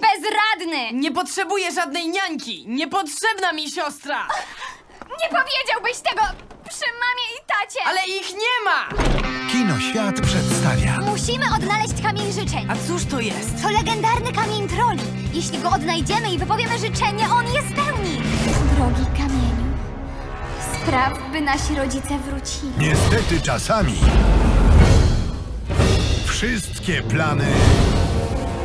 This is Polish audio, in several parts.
bezradny! Nie potrzebuję żadnej niańki! Niepotrzebna mi siostra! Nie powiedziałbyś tego przy mamie i tacie! Ale ich nie ma! Kino Świat przedstawia Musimy odnaleźć kamień życzeń. A cóż to jest? To legendarny kamień troli. Jeśli go odnajdziemy i wypowiemy życzenie, on je spełni. Drogi kamieniu, spraw, by nasi rodzice wrócili. Niestety czasami wszystkie plany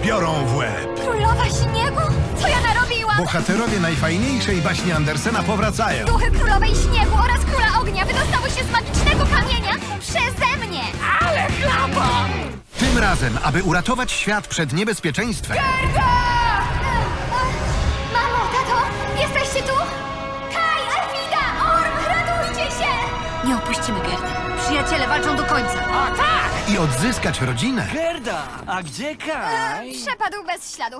biorą w łeb. Królowa śniegu? Co ja narobiłam? Bohaterowie najfajniejszej baśni Andersena powracają. Duchy królowej śniegu oraz króla ognia wydostały się z magicznego kamienia przeze mnie. Ale chlapa! Tym razem, aby uratować świat przed niebezpieczeństwem, Mamo, tato, jesteście tu? Kaj, Alfida, Orm, ratujcie się! Nie opuścimy Gerdy. Przyjaciele walczą do końca. A tak! i odzyskać rodzinę, Gerda, a gdzie Kaj? Przepadł bez śladu.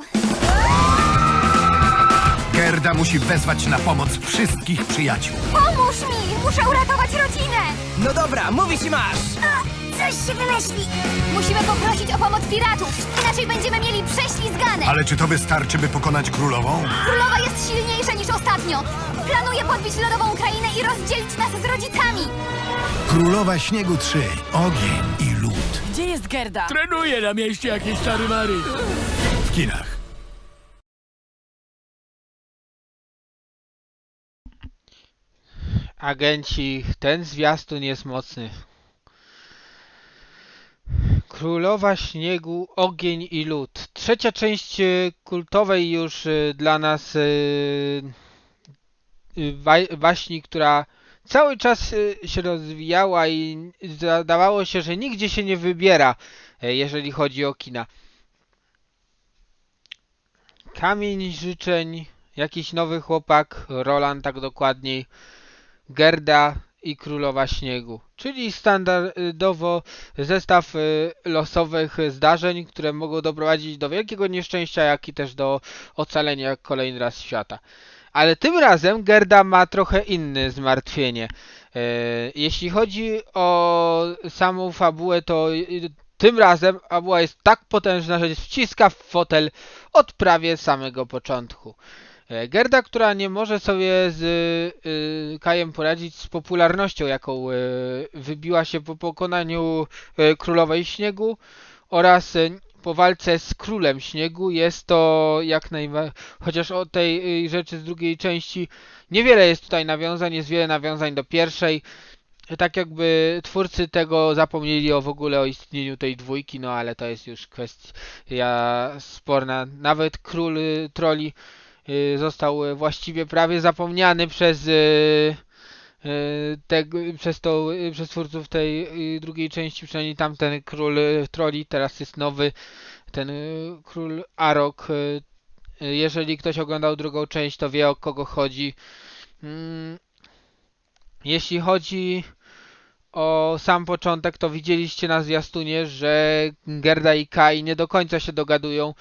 Gerda musi wezwać na pomoc wszystkich przyjaciół. Pomóż mi! Muszę uratować rodzinę! No dobra, mówić i masz! Coś się wymyśli! Musimy poprosić o pomoc piratów, inaczej będziemy mieli prześlizgane. Ale czy to wystarczy, by pokonać królową? Królowa jest silniejsza niż ostatnio. Planuje podbić lodową krainę i rozdzielić nas z rodzicami. Królowa Śniegu 3. Ogień i lód. Gdzie jest Gerda? Trenuję na mieście jakieś czary mary. W kinach. Agenci, ten zwiastun jest mocny. Królowa Śniegu, Ogień i Lód. Trzecia część e, kultowej już e, dla nas e, e, wa- baśni, która cały czas się rozwijała i zdawało się, że nigdzie się nie wybiera, e, jeżeli chodzi o kina. Kamień życzeń, jakiś nowy chłopak, Roland tak dokładniej. Gerda i Królowa Śniegu, czyli standardowo zestaw y, losowych zdarzeń, które mogą doprowadzić do wielkiego nieszczęścia, jak i też do ocalenia kolejny raz świata. Ale tym razem Gerda ma trochę inne zmartwienie. E, Jeśli chodzi o samą fabułę, to y, tym razem fabuła jest tak potężna, że wciska w fotel od prawie samego początku. E, Gerda, która nie może sobie z y, Kajem poradzić z popularnością, jaką y, wybiła się po pokonaniu y, Królowej Śniegu oraz y, po walce z Królem Śniegu, jest to jak najbardziej, chociaż o tej y, rzeczy z drugiej części niewiele jest tutaj nawiązań, jest wiele nawiązań do pierwszej, tak jakby twórcy tego zapomnieli o w ogóle o istnieniu tej dwójki, no ale to jest już kwestia sporna. Nawet Król y, Troli y, został y, właściwie prawie zapomniany przez y, y, tego, przez, to, y, przez twórców tej y, drugiej części, przynajmniej tamten król y, troli, teraz jest nowy, ten y, król Arok. y, y, Jeżeli ktoś oglądał drugą część, to wie o kogo chodzi. Mm, Jeśli chodzi o sam początek, to widzieliście na zwiastunie, że Gerda i Kai nie do końca się dogadują.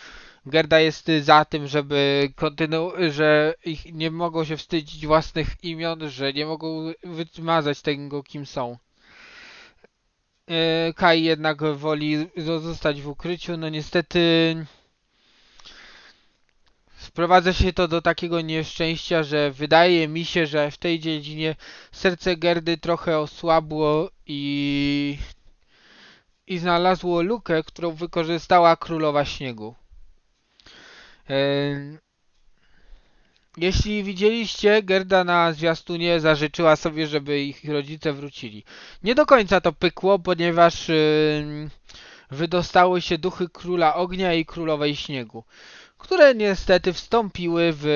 Gerda jest y, za tym, żeby kontynu- że ich nie mogą się wstydzić własnych imion, że nie mogą wymazać tego, kim są. E, Kai jednak woli zostać w ukryciu. No niestety sprowadza się to do takiego nieszczęścia, że wydaje mi się, że w tej dziedzinie serce Gerdy trochę osłabło i i znalazło lukę, którą wykorzystała Królowa Śniegu. Jeśli widzieliście, Gerda na zwiastunie zażyczyła sobie, żeby ich rodzice wrócili. Nie do końca to pykło, ponieważ wydostały się duchy Króla Ognia i Królowej Śniegu, które niestety wstąpiły w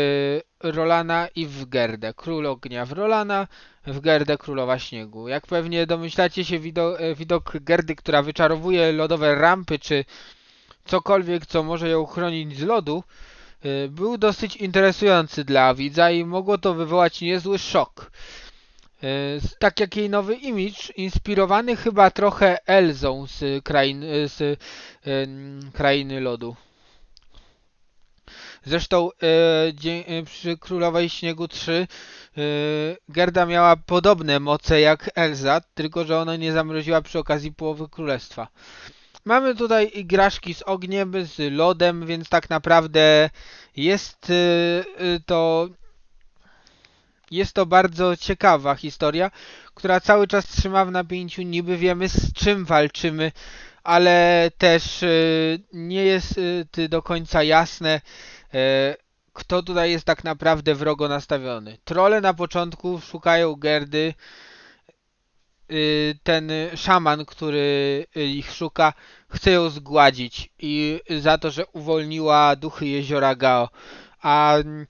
Rolana i w Gerdę. Król Ognia w Rolana, w Gerdę Królowa Śniegu. Jak pewnie domyślacie się, wido e, widok Gerdy, która wyczarowuje lodowe rampy, czy cokolwiek, co może ją chronić z lodu, y, był dosyć interesujący dla widza i mogło to wywołać niezły szok. Y, Tak jak jej nowy imidż, inspirowany chyba trochę Elzą z, krain, y, z Krainy Lodu. Zresztą przy Królowej Śniegu 3 y, Gerda miała podobne moce jak Elza, tylko że ona nie zamroziła przy okazji połowy królestwa. Mamy tutaj igraszki z ogniem, z lodem, więc tak naprawdę jest y, y, to jest to bardzo ciekawa historia, która cały czas trzyma w napięciu. Niby wiemy z czym walczymy, ale też y, nie jest do końca jasne, kto tutaj jest tak naprawdę wrogo nastawiony. Trole na początku szukają Gerdy. Y, Ten szaman, który y, ich szuka, chce ją zgładzić i za to, że uwolniła duchy jeziora Gao. A mm,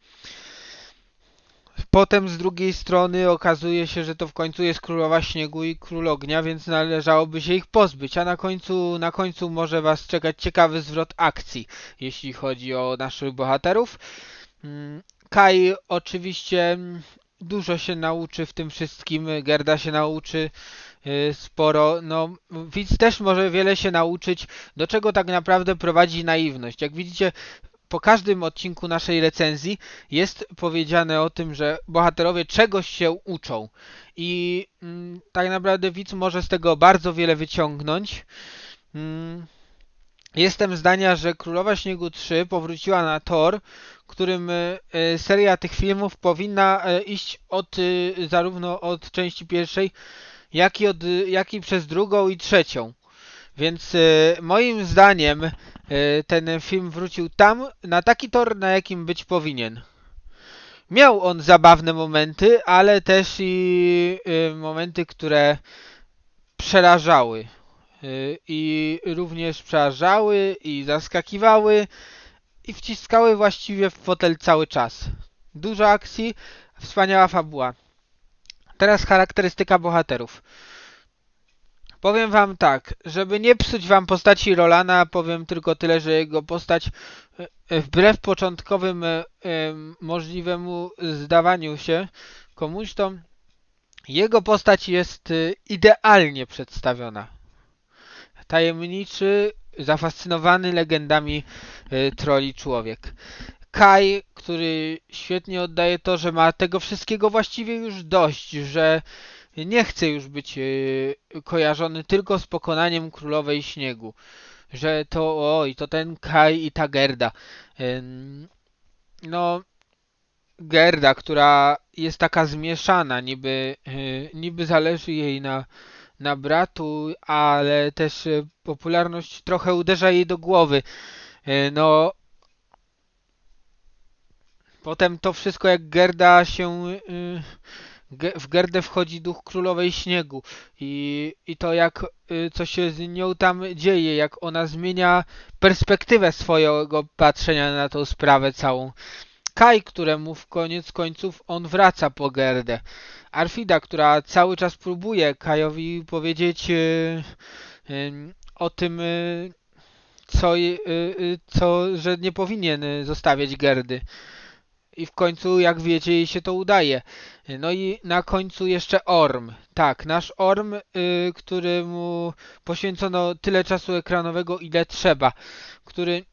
potem z drugiej strony okazuje się, że to w końcu jest królowa śniegu i król ognia, więc należałoby się ich pozbyć. A na końcu, na końcu może was czekać ciekawy zwrot akcji, jeśli chodzi o naszych bohaterów. Mm, Kai oczywiście mm, dużo się nauczy w tym wszystkim, Gerda się nauczy y, sporo. No, widz też może wiele się nauczyć, do czego tak naprawdę prowadzi naiwność. Jak widzicie, po każdym odcinku naszej recenzji jest powiedziane o tym, że bohaterowie czegoś się uczą. I mm, tak naprawdę widz może z tego bardzo wiele wyciągnąć. Mm, Jestem zdania, że Królowa Śniegu 3 powróciła na tor, którym e, e, seria tych filmów powinna e, iść od zarówno od części pierwszej, jak i, od, jak i przez drugą i trzecią. Więc moim zdaniem ten film wrócił tam, na taki tor, na jakim być powinien. Miał on zabawne momenty, ale też i momenty, które przerażały. I również przerażały i zaskakiwały i wciskały właściwie w fotel cały czas. Dużo akcji, wspaniała fabuła. Teraz charakterystyka bohaterów. Powiem wam tak, żeby nie psuć wam postaci Rolana, powiem tylko tyle, że jego postać e, e, wbrew początkowym e, em, możliwemu zdawaniu się komuś, to jego postać jest idealnie przedstawiona tajemniczy, zafascynowany legendami y, troli człowiek. Kai, który świetnie oddaje to, że ma tego wszystkiego właściwie już dość, że nie chce już być y, kojarzony tylko z pokonaniem królowej śniegu. Że to oj, to ten Kai i ta Gerda. No, Gerda, która jest taka zmieszana, niby, y, niby zależy jej na na bratu, ale też e, popularność trochę uderza jej do głowy. E, No, potem to wszystko jak Gerda się Ge- w Gerdę wchodzi duch królowej śniegu i, i to jak co się z nią tam dzieje, jak ona zmienia perspektywę swojego patrzenia na tą sprawę całą. Kai, któremu w koniec końców on wraca po Gerdę. Arfida, która cały czas próbuje Kajowi powiedzieć y, y, o tym, y, co, co, że nie powinien zostawiać Gerdy. I w końcu, jak wiecie, jej się to udaje. No i na końcu jeszcze Orm. Tak, nasz Orm, któremu poświęcono tyle czasu ekranowego, ile trzeba. Który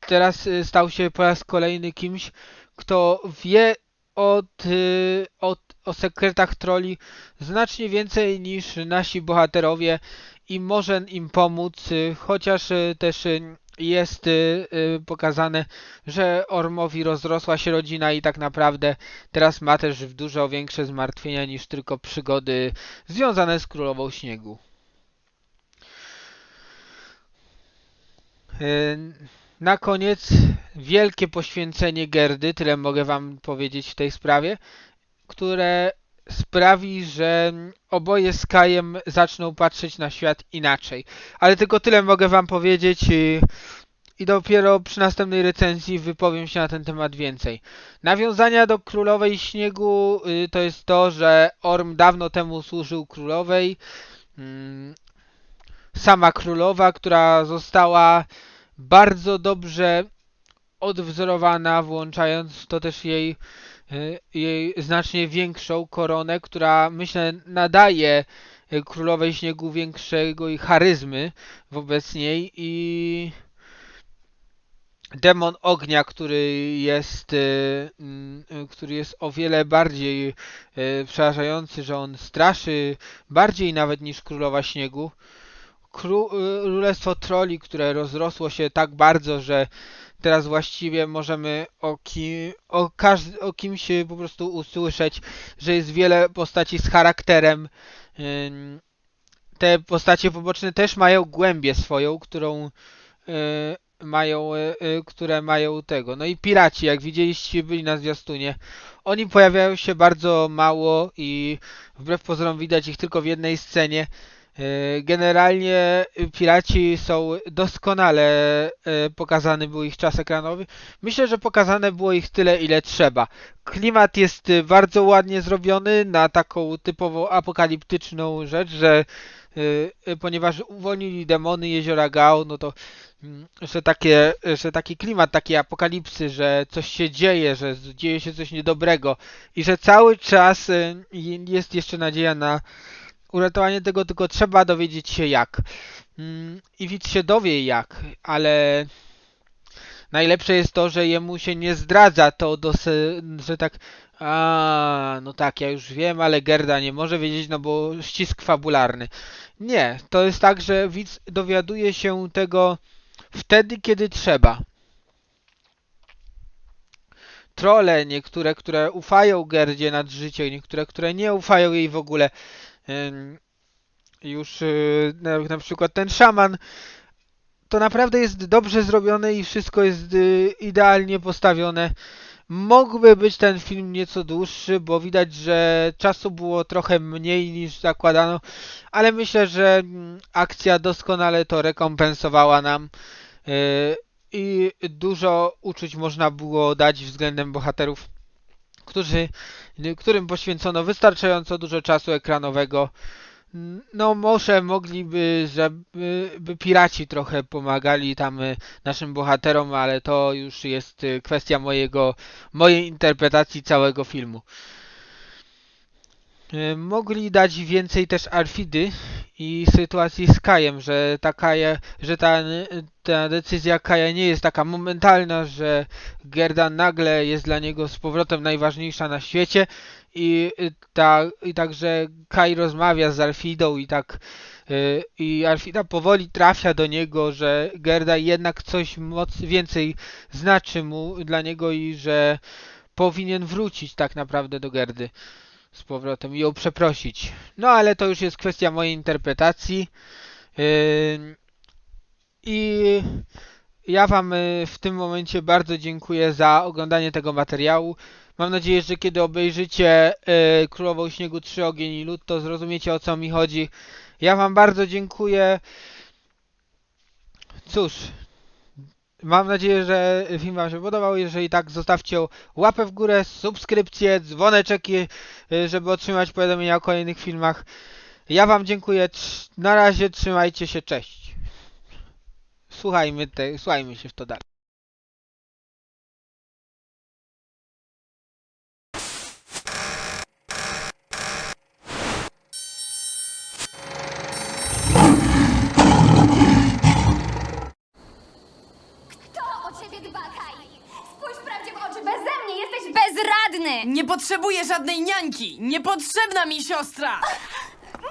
teraz stał się po raz kolejny kimś, kto wie od, y, od, o sekretach troli znacznie więcej niż nasi bohaterowie i może im pomóc, y, chociaż y, też jest pokazane, że Ormowi rozrosła się rodzina i tak naprawdę teraz ma też dużo większe zmartwienia niż tylko przygody związane z Królową Śniegu. Na koniec wielkie poświęcenie Gerdy, tyle mogę wam powiedzieć w tej sprawie, które sprawi, że oboje z Kajem zaczną patrzeć na świat inaczej. Ale tylko tyle mogę wam powiedzieć i, i dopiero przy następnej recenzji wypowiem się na ten temat więcej. Nawiązania do Królowej Śniegu y, to jest to, że Orm dawno temu służył Królowej. Mm, Sama Królowa, która została bardzo dobrze odwzorowana, włączając to też jej, y, jej znacznie większą koronę, która myślę nadaje y, Królowej Śniegu większego i charyzmy wobec niej i demon ognia, który jest, y, który jest o wiele bardziej przerażający, że on straszy bardziej nawet niż Królowa Śniegu królestwo troli, które rozrosło się tak bardzo, że teraz właściwie możemy o, ki- o, każ- o kimś y, po prostu usłyszeć, że jest wiele postaci z charakterem. Te postacie poboczne też mają głębię swoją, którą y, mają, y, y, które mają tego. No i piraci, jak widzieliście, byli na zwiastunie. Oni pojawiają się bardzo mało i wbrew pozorom widać ich tylko w jednej scenie. E, Generalnie y, piraci są doskonale e, pokazany był ich czas ekranowy. Myślę, że pokazane było ich tyle, ile trzeba. Klimat jest y, bardzo ładnie zrobiony na taką typowo apokaliptyczną rzecz, że y, ponieważ uwolnili demony jeziora Gao, no to mm, że, takie, że taki klimat takiej apokalipsy, że coś się dzieje, że dzieje się coś niedobrego i że cały czas jest jeszcze nadzieja na uratowanie tego, tylko trzeba dowiedzieć się jak. Mm, I widz się dowie jak, ale najlepsze jest to, że jemu się nie zdradza to, że tak a, no tak, ja już wiem, ale Gerda nie może wiedzieć, no bo ścisk fabularny. Nie, to jest tak, że widz dowiaduje się tego wtedy, kiedy trzeba. Trole, niektóre, które ufają Gerdzie nad życie, niektóre, które nie ufają jej w ogóle. Już yy, na, na przykład ten szaman, to naprawdę jest dobrze zrobione i wszystko jest yy, idealnie postawione. Mógłby być ten film nieco dłuższy, bo widać, że czasu było trochę mniej niż zakładano, ale myślę, że mm, akcja doskonale to rekompensowała nam yy, i dużo uczuć można było dać względem bohaterów, którzy, którym poświęcono wystarczająco dużo czasu ekranowego. No może mogliby, żeby by piraci trochę pomagali tam y, naszym bohaterom, ale to już jest y, kwestia mojego, mojej interpretacji całego filmu. Y, Mogli dać więcej też Arfidy i sytuacji z Kajem, że ta, Kaja, że ta, ta decyzja Kaja nie jest taka momentalna, że Gerda nagle jest dla niego z powrotem najważniejsza na świecie i, y, ta, i także Kai rozmawia z Alfidą i tak i Alfida powoli trafia do niego, że Gerda jednak coś moc więcej znaczy mu dla niego i że powinien wrócić tak naprawdę do Gerdy z powrotem i ją przeprosić. No ale to już jest kwestia mojej interpretacji. I ja Wam y, w tym momencie bardzo dziękuję za oglądanie tego materiału. Mam nadzieję, że kiedy obejrzycie y, Królową Śniegu 3 Ogień i Lód, to zrozumiecie o co mi chodzi. Ja Wam bardzo dziękuję. Cóż, mam nadzieję, że film Wam się podobał. Jeżeli tak, zostawcie łapę w górę, subskrypcję, dzwoneczek, y, żeby otrzymać powiadomienia o kolejnych filmach. Ja Wam dziękuję. Na razie trzymajcie się. Cześć. Słuchajmy, te, słuchajmy się w to dalej. Potrzebuję żadnej niańki! Niepotrzebna mi siostra!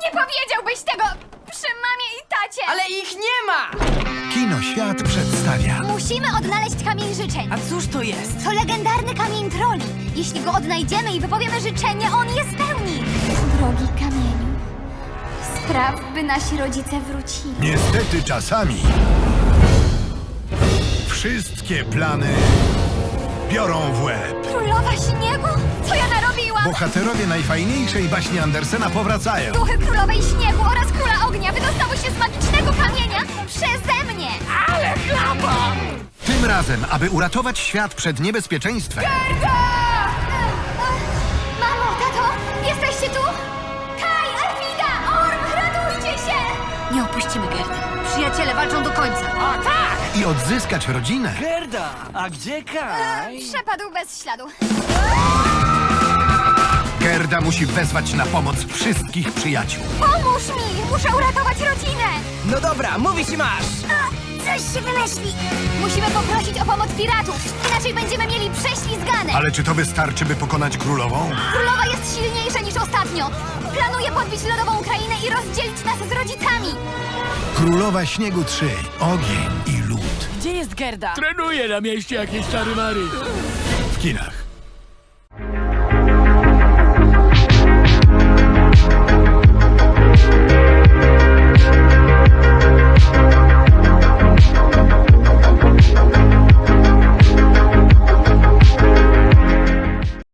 Nie powiedziałbyś tego przy mamie i tacie! Ale ich nie ma! Kino Świat przedstawia Musimy odnaleźć kamień życzeń. A cóż to jest? To legendarny kamień troli. Jeśli go odnajdziemy i wypowiemy życzenie, on je spełni. Drogi kamieniu, spraw, by nasi rodzice wrócili. Niestety czasami wszystkie plany biorą w łeb. Królowa śniegu? Co ja narobiłam? Bohaterowie najfajniejszej baśni Andersena powracają. Duchy królowej śniegu oraz króla ognia wydostały się z magicznego kamienia przeze mnie. Tym razem, aby uratować świat przed niebezpieczeństwem, Mamo, tato, jesteście tu? Kaj, Alfida, Orm, ratujcie się! Nie opuścimy Gerdy. Przyjaciele walczą do końca. i odzyskać rodzinę, Gerda, a gdzie Kaj? Przepadł bez śladu. Gerda musi wezwać na pomoc wszystkich przyjaciół. Pomóż mi! Muszę uratować rodzinę! No dobra, mówisz i masz! Coś się wymyśli! Musimy poprosić o pomoc piratów, inaczej będziemy mieli prześlizgane. Ale czy to wystarczy, by pokonać królową? Królowa jest silniejsza niż ostatnio. Planuje podbić lodową krainę i rozdzielić nas z rodzicami. Królowa Śniegu 3. Ogień i lód. Gdzie jest Gerda? Trenuję na mieście jakieś czary mary. W kinach.